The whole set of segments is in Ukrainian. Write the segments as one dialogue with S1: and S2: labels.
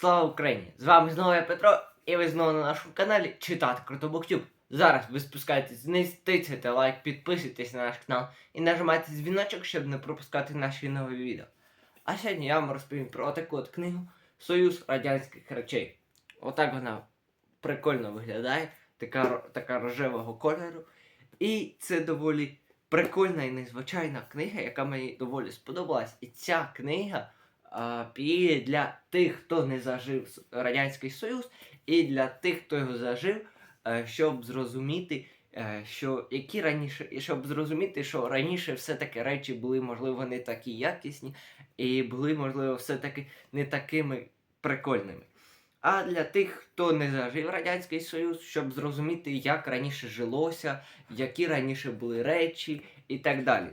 S1: Слава Україні! З вами знову я Петро, і ви знову на нашому каналі Читати Круто Буктюб. Зараз ви спускаєтесь вниз, тицяйте лайк, підписуйтесь на наш канал і нажимайте дзвіночок, щоб не пропускати наші нові відео. А сьогодні я вам розповім про таку от книгу Союз радянських речей. Отак вона прикольно виглядає, така, така рожевого кольору. І це доволі прикольна і незвичайна книга, яка мені доволі сподобалась. І ця книга і для тих, хто не зажив Радянський Союз, і для тих, хто його зажив, е, щоб зрозуміти, е, що які раніше, щоб зрозуміти, що раніше все-таки речі були, можливо, не такі якісні, і були, можливо, все-таки не такими прикольними. А для тих, хто не зажив Радянський Союз, щоб зрозуміти, як раніше жилося, які раніше були речі і так далі.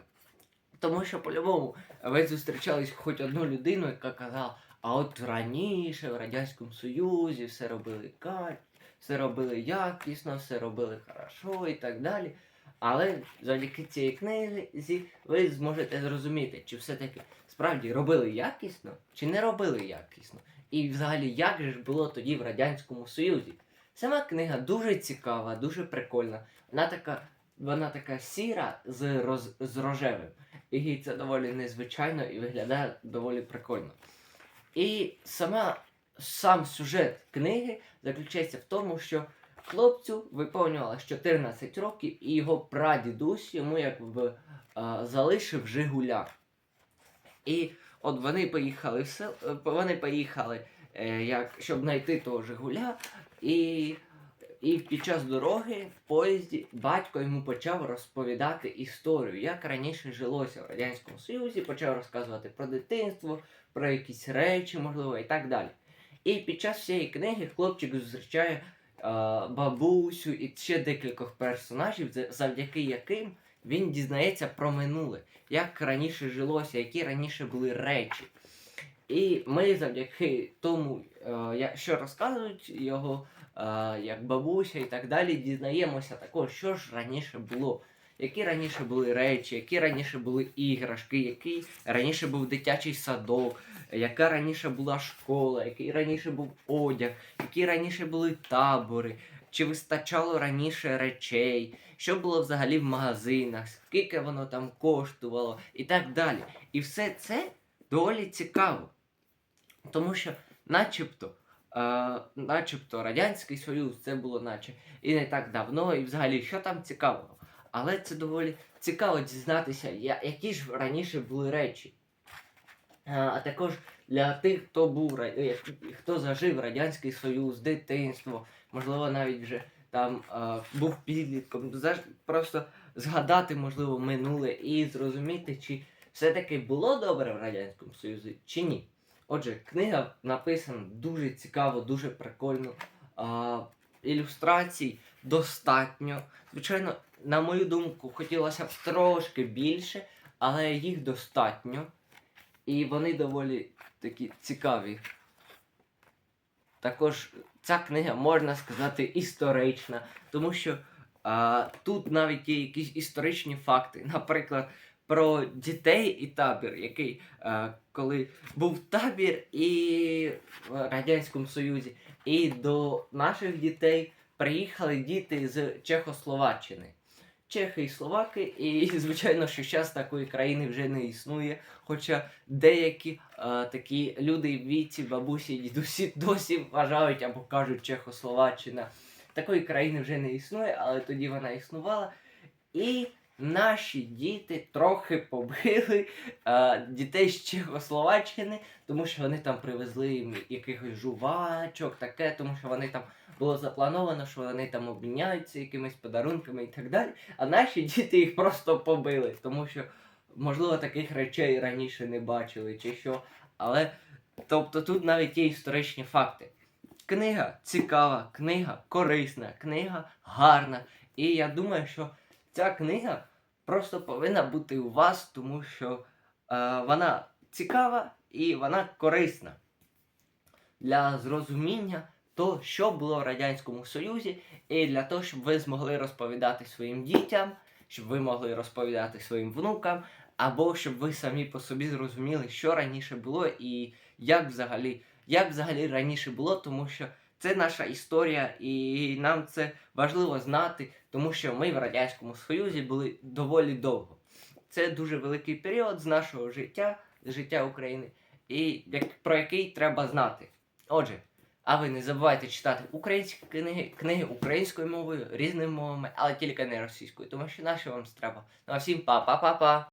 S1: Тому що по-любому ви зустрічались хоч одну людину, яка казала, а от раніше в Радянському Союзі все робили кать, все робили якісно, все робили хорошо і так далі. Але завдяки цій книзі ви зможете зрозуміти, чи все-таки справді робили якісно, чи не робили якісно. І взагалі, як же ж було тоді в Радянському Союзі? Сама книга дуже цікава, дуже прикольна. Вона така, вона така сіра з, роз, з рожевим. І це доволі незвичайно і виглядає доволі прикольно. І сама, сам сюжет книги заключається в тому, що хлопцю виповнювалось 14 років, і його прадідусь йому якби залишив Жигуля. І от вони поїхали в сел, е, вони поїхали, е, як, щоб знайти того Жигуля, і, і під час дороги в поїзді батько йому почав розповідати історію, як раніше жилося в Радянському Союзі, почав розказувати про дитинство, про якісь речі, можливо, і так далі. І під час всієї книги хлопчик зустрічає е, бабусю і ще декількох персонажів, завдяки яким він дізнається про минуле, як раніше жилося, які раніше були речі. І ми завдяки тому, е, що розказують його, е, як бабуся і так далі, дізнаємося також, що ж раніше було. Які раніше були речі, які раніше були іграшки, який раніше був дитячий садок, яка раніше була школа, який раніше був одяг, які раніше були табори, чи вистачало раніше речей, що було взагалі в магазинах, скільки воно там коштувало і так далі. І все це доволі цікаво. Тому що, начебто, е, начебто Радянський Союз це було наче і не так давно, і взагалі, що там цікавого. Але це доволі цікаво дізнатися, які ж раніше були речі. Е, А також для тих, хто був е, хто зажив Радянський Союз, дитинство, можливо, навіть вже там е, був підлітком, просто згадати, можливо, минуле і зрозуміти, чи все-таки було добре в Радянському Союзі, чи ні. Отже, книга написана дуже цікаво, дуже прикольно. А, ілюстрацій достатньо. Звичайно, на мою думку, хотілося б трошки більше, але їх достатньо. І вони доволі такі цікаві. Також ця книга, можна сказати, історична, тому що а, тут навіть є якісь історичні факти. Наприклад, про дітей і табір, який а, коли був табір і в Радянському Союзі, і до наших дітей приїхали діти з Чехословаччини. Чехи і Словаки, і звичайно, що зараз такої країни вже не існує. Хоча деякі е, такі люди в віці, бабусі, дідусі досі вважають або кажуть Чехословаччина. Такої країни вже не існує, але тоді вона існувала. І наші діти трохи побили е, дітей з Чехословаччини, тому що вони там привезли їм якихось жувачок, таке, тому що вони там було заплановано, що вони там обміняються якимись подарунками і так далі. А наші діти їх просто побили, тому що, можливо, таких речей раніше не бачили чи що. Але тобто тут навіть є історичні факти. Книга цікава, книга корисна, книга гарна. І я думаю, що ця книга просто повинна бути у вас, тому що е, вона цікава і вона корисна для зрозуміння того, що було в Радянському Союзі, і для того, щоб ви змогли розповідати своїм дітям, щоб ви могли розповідати своїм внукам, або щоб ви самі по собі зрозуміли, що раніше було і як взагалі як взагалі раніше було, тому що це наша історія, і нам це важливо знати, тому що ми в Радянському Союзі були доволі довго. Це дуже великий період з нашого життя, з життя України, і про який треба знати. Отже, а ви не забувайте читати українські книги, книги українською мовою, різними мовами, але тільки не російською, тому що наші вам треба. Ну а всім па-па-па-па!